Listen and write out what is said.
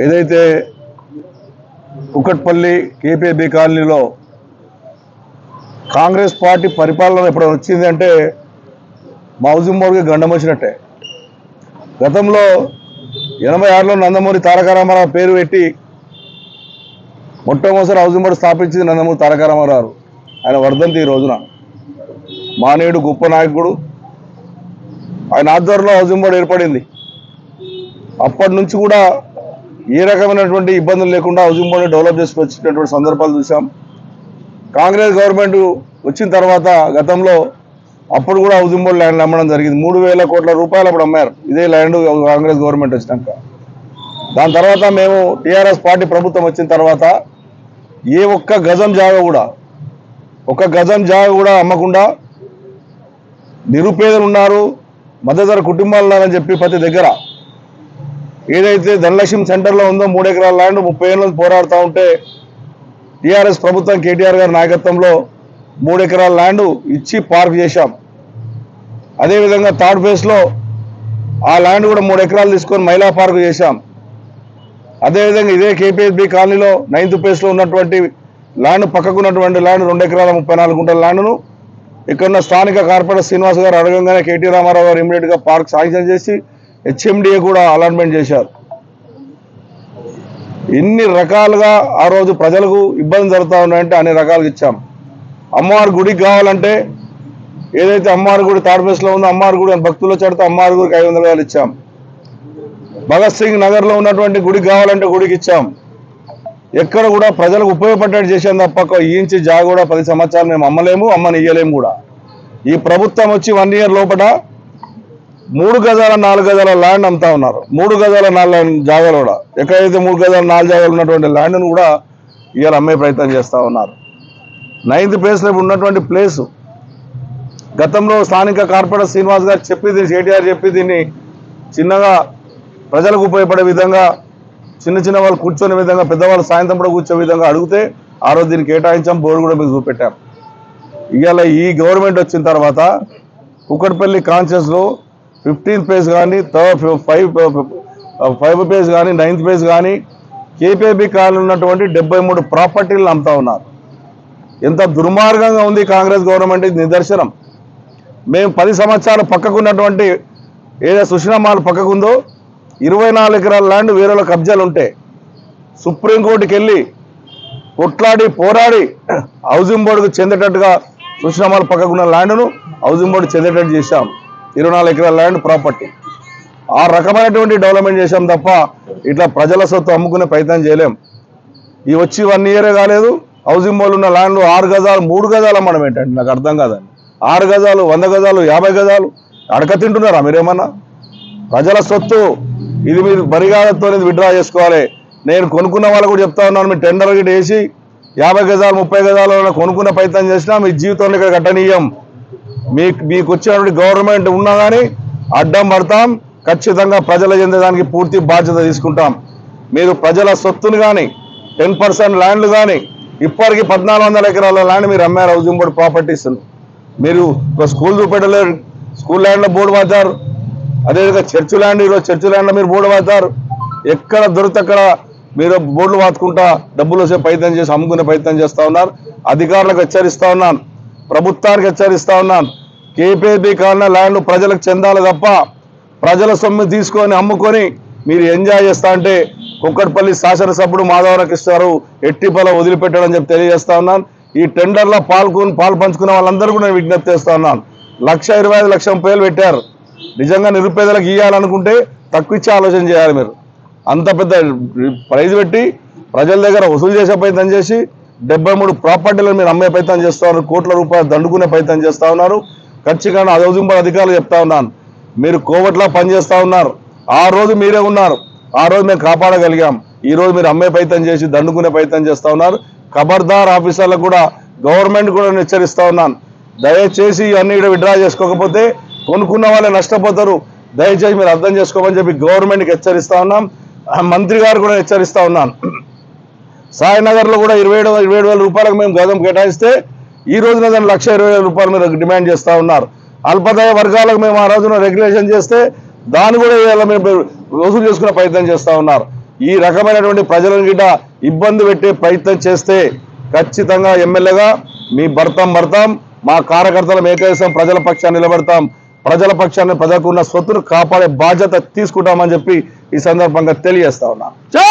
ఏదైతే కుకట్పల్లి కేపీబీ కాలనీలో కాంగ్రెస్ పార్టీ పరిపాలన ఎప్పుడు వచ్చింది అంటే మా హౌసింగ్ గండం వచ్చినట్టే. గతంలో ఎనభై ఆరులో నందమూరి తారక రామారావు పేరు పెట్టి మొట్టమొదటి హౌసింగ్ స్థాపించింది నందమూరి తారక రామారావు. ఆయన వర్ధంతి ఈ రోజున. మానేయుడు గొప్ప నాయకుడు. ఆయన ఆధ్వర్యంలో హౌసింగ్ ఏర్పడింది. అప్పటి నుంచి కూడా ఏ రకమైనటువంటి ఇబ్బందులు లేకుండా హౌసింగ్ బోర్డు డెవలప్ చేసుకొచ్చినటువంటి సందర్భాలు చూసాం కాంగ్రెస్ గవర్నమెంట్ వచ్చిన తర్వాత గతంలో అప్పుడు కూడా హౌసింగ్ బోర్డు ల్యాండ్ అమ్మడం జరిగింది. మూడు వేల కోట్ల రూపాయలు అప్పుడు అమ్మారు. ఇదే ల్యాండ్ కాంగ్రెస్ గవర్నమెంట్ వచ్చినాక. దాని తర్వాత మేము టీఆర్ఎస్ పార్టీ ప్రభుత్వం వచ్చిన తర్వాత ఏ ఒక్క గజం జాగ కూడా ఒక్క గజం జాగ కూడా అమ్మకుండా నిరుపేదలు ఉన్నారు మధ్యధర కుటుంబాలు ఉన్నారని చెప్పి ప్రతి దగ్గర ఏదైతే ధనలక్ష్మి సెంటర్లో ఉందో మూడు ఎకరాల ల్యాండ్ ముప్పై ఏళ్ళ నుంచి పోరాడుతూ ఉంటే టీఆర్ఎస్ ప్రభుత్వం కేటీఆర్ గారి నాయకత్వంలో మూడు ఎకరాల ల్యాండ్ ఇచ్చి పార్క్ చేశాం. అదేవిధంగా థర్డ్ ఫేజ్లో ఆ ల్యాండ్ కూడా మూడు ఎకరాలు తీసుకొని మహిళా పార్క్ చేశాం. అదేవిధంగా ఇదే కేపీఎస్బి కాలనీలో నైన్త్ ఫేజ్లో ఉన్నటువంటి ల్యాండ్ పక్కకు ఉన్నటువంటి ల్యాండ్ రెండు ఎకరాల ముప్పై నాలుగు గుంటల ల్యాండ్ను ఇక్కడున్న స్థానిక కార్పొరేటర్ శ్రీనివాస్ గారు అడగంగానే కేటీ రామారావు గారు ఇమీడియట్గా పార్క్ శాంక్షన్ చేసి హెచ్ఎండిఏ కూడా అలాట్మెంట్ చేశారు. ఇన్ని రకాలుగా ఆ రోజు ప్రజలకు ఇబ్బంది జరుగుతూ ఉన్నాయంటే అన్ని రకాలుగా ఇచ్చాం. అమ్మవారి గుడికి కావాలంటే ఏదైతే అమ్మవారి గుడి థర్డ్ ఫేస్లో ఉందో అమ్మవారి గుడి అని భక్తులు చెడితే అమ్మవారి గుడికి ఐదు వందల వేలు ఇచ్చాం. భగత్ సింగ్ నగర్లో ఉన్నటువంటి గుడికి కావాలంటే గుడికి ఇచ్చాం. ఎక్కడ కూడా ప్రజలకు ఉపయోగపడేట్టు చేసాం తప్ప ఈయించి జా జాగ కూడా పది సంవత్సరాలు మేము అమ్మలేము అమ్మని ఇయ్యలేము కూడా. ఈ ప్రభుత్వం వచ్చి వన్ ఇయర్ లోపల మూడు గజాల నాలుగు గజాల ల్యాండ్ అమ్ముతా ఉన్నారు. మూడు గజాల నాలుగు జాగాలు కూడా. ఎక్కడైతే మూడు గజాల నాలుగు జాగాలు ఉన్నటువంటి ల్యాండ్ను కూడా ఇవాళ అమ్మే ప్రయత్నం చేస్తూ ఉన్నారు. నైన్త్ ప్లేస్లో ఇప్పుడు ఉన్నటువంటి ప్లేసు గతంలో స్థానిక కార్పొరేటర్ శ్రీనివాస్ గారు చెప్పి దీన్ని కేటీఆర్ చెప్పి దీన్ని చిన్నగా ప్రజలకు ఉపయోగపడే విధంగా చిన్న చిన్న వాళ్ళు కూర్చొనే విధంగా పెద్దవాళ్ళు సాయంత్రం కూడా కూర్చో విధంగా అడిగితే ఆ రోజు దీన్ని కేటాయించాం బోర్డు కూడా మీకు చూపెట్టాం. ఇవాళ ఈ గవర్నమెంట్ వచ్చిన తర్వాత కుక్కట్పల్లి కాన్షియస్లో ఫిఫ్టీన్త్ పేజ్ కానీ థర్డ్ ఫైవ్ ఫైవ్ పేజ్ కానీ నైన్త్ పేజ్ కానీ కేపీబీ కాలంలో ఉన్నటువంటి డెబ్బై మూడు ప్రాపర్టీలను అమ్ముతా ఉన్నారు. ఎంత దుర్మార్గంగా ఉంది కాంగ్రెస్ గవర్నమెంట్ నిదర్శనం. మేము పది సంవత్సరాలు పక్కకున్నటువంటి ఏదైతే సుషినామాలు పక్కకుందో ఇరవై నాలుగు ఎకరాల ల్యాండ్ వేరే కబ్జాలు ఉంటే సుప్రీంకోర్టుకి వెళ్ళి కొట్లాడి పోరాడి హౌసింగ్ బోర్డుకు చెందేటట్టుగా సుషినామాలు పక్కకున్న ల్యాండ్ను హౌసింగ్ బోర్డు చెందేటట్టు చేశాం. ఇరవై నాలుగు ఎకరాల ల్యాండ్ ప్రాపర్టీ ఆ రకమైనటువంటి డెవలప్మెంట్ చేశాం తప్ప ఇట్లా ప్రజల సొత్తు అమ్ముకునే ప్రయత్నం చేయలేం. ఈ వచ్చి వన్ ఇయరే కాలేదు. హౌసింగ్ బోర్డు ఉన్న ల్యాండ్లు ఆరు గజాలు మూడు గజాలు అమ్మడం ఏంటంటే నాకు అర్థం కాదండి. ఆరు గజాలు వంద గజాలు యాభై గజాలు అడక తింటున్నారా మీరేమన్నా? ప్రజల సొత్తు ఇది మీరు బరిగాలతో విడ్డ్రా చేసుకోవాలి. నేను కొనుక్కున్న వాళ్ళు కూడా చెప్తా ఉన్నాను మీరు టెండర్ గిట్ వేసి యాభై గజాలు ముప్పై గజాలు కొనుక్కున్న ప్రయత్నం చేసినా మీ జీవితంలో ఇక్కడ కట్టనీయం. మీకు మీకు వచ్చినటువంటి గవర్నమెంట్ ఉన్నా కానీ అడ్డం పడతాం. ఖచ్చితంగా ప్రజల చెందేదానికి పూర్తి బాధ్యత తీసుకుంటాం. మీరు ప్రజల సొత్తును కానీ టెన్ పర్సెంట్ ల్యాండ్లు కానీ ఇప్పటికీ పద్నాలుగు వందల ఎకరాల ల్యాండ్ మీరు అమ్మారు హౌసింగ్ బోర్డు ప్రాపర్టీస్ మీరు ఒక స్కూల్ చూపెట్టలేరు. స్కూల్ ల్యాండ్లో బోర్డు పడతారు అదేవిధంగా చర్చ్ ల్యాండ్ ఈరోజు చర్చ్ ల్యాండ్లో మీరు బోర్డు పడతారు ఎక్కడ దొరికితక్కడ మీరు బోర్డులు వాతుకుంటా డబ్బులు వచ్చే ప్రయత్నం చేసి అమ్ముకునే ప్రయత్నం చేస్తా ఉన్నారు. అధికారులకు హెచ్చరిస్తూ ఉన్నాను. ప్రభుత్వానికి హెచ్చరిస్తా ఉన్నాను. కేపీబీ కాలనీ ల్యాండ్లు ప్రజలకు చెందాలి తప్ప ప్రజల సొమ్ము తీసుకొని అమ్ముకొని మీరు ఎంజాయ్ చేస్తా అంటే కుక్కట్పల్లి శాసనసభ్యుడు మాధవరావు కృష్ణారు ఎట్టిపల వదిలిపెట్టడం చెప్పి తెలియజేస్తా ఉన్నాను. ఈ టెండర్లో పాల్గొని పాలు పంచుకున్న వాళ్ళందరూ కూడా నేను విజ్ఞప్తి చేస్తా ఉన్నాను. లక్ష ఇరవై ఐదు లక్షల పేర్లు పెట్టారు. నిజంగా నిరుపేదలకు ఇవ్వాలనుకుంటే తక్కువ ఇచ్చే ఆలోచన చేయాలి మీరు. అంత పెద్ద ప్రైజ్ పెట్టి ప్రజల దగ్గర వసూలు చేసే ప్రయత్నం చేసి డెబ్బై మూడు ప్రాపర్టీలను మీరు అమ్మే ప్రయత్నం చేస్తూ ఉన్నారు కోట్ల రూపాయలు దండుకునే ప్రయత్నం చేస్తూ ఉన్నారు. ఖచ్చితంగా అది అధికారులు చెప్తా ఉన్నాను. మీరు కోవట్లా పనిచేస్తూ ఉన్నారు. ఆ రోజు మీరే ఉన్నారు. ఆ రోజు మేము కాపాడగలిగాం. ఈ రోజు మీరు అమ్మే ప్రయత్నం చేసి దండుకునే ప్రయత్నం చేస్తూ ఉన్నారు. ఖబర్దార్ ఆఫీసర్లకు కూడా గవర్నమెంట్ కూడా నేను ఉన్నాను. దయచేసి ఇవన్నీ కూడా విడ్రా చేసుకోకపోతే కొనుక్కున్న వాళ్ళే నష్టపోతారు. దయచేసి మీరు అర్థం చేసుకోమని చెప్పి గవర్నమెంట్కి హెచ్చరిస్తూ ఉన్నాం. ఆ మంత్రి గారు కూడా హెచ్చరిస్తూ ఉన్నాను. సాయినగర్లో కూడా ఇరవై ఏడు ఇరవై ఏడు వేల రూపాయలకు మేము గతం కేటాయిస్తే ఈ రోజున దాన్ని లక్ష ఇరవై వేల రూపాయల మీద డిమాండ్ చేస్తూ ఉన్నారు. అల్పదాయ వర్గాలకు మేము ఆ రోజున రెగ్యులేషన్ చేస్తే దాన్ని కూడా ఇవాళ మేము వసూలు చేసుకునే ప్రయత్నం చేస్తూ ఉన్నారు. ఈ రకమైనటువంటి ప్రజలను గిట్ట ఇబ్బంది పెట్టే ప్రయత్నం చేస్తే ఖచ్చితంగా ఎమ్మెల్యేగా మీ భర్తం భర్తం మా కార్యకర్తలం ఏకైస్తాం ప్రజల పక్షాన్ని నిలబడతాం. ప్రజల పక్షాన్ని ప్రజలకు ఉన్న సొత్తును కాపాడే బాధ్యత తీసుకుంటామని చెప్పి ఈ సందర్భంగా తెలియజేస్తా ఉన్నా.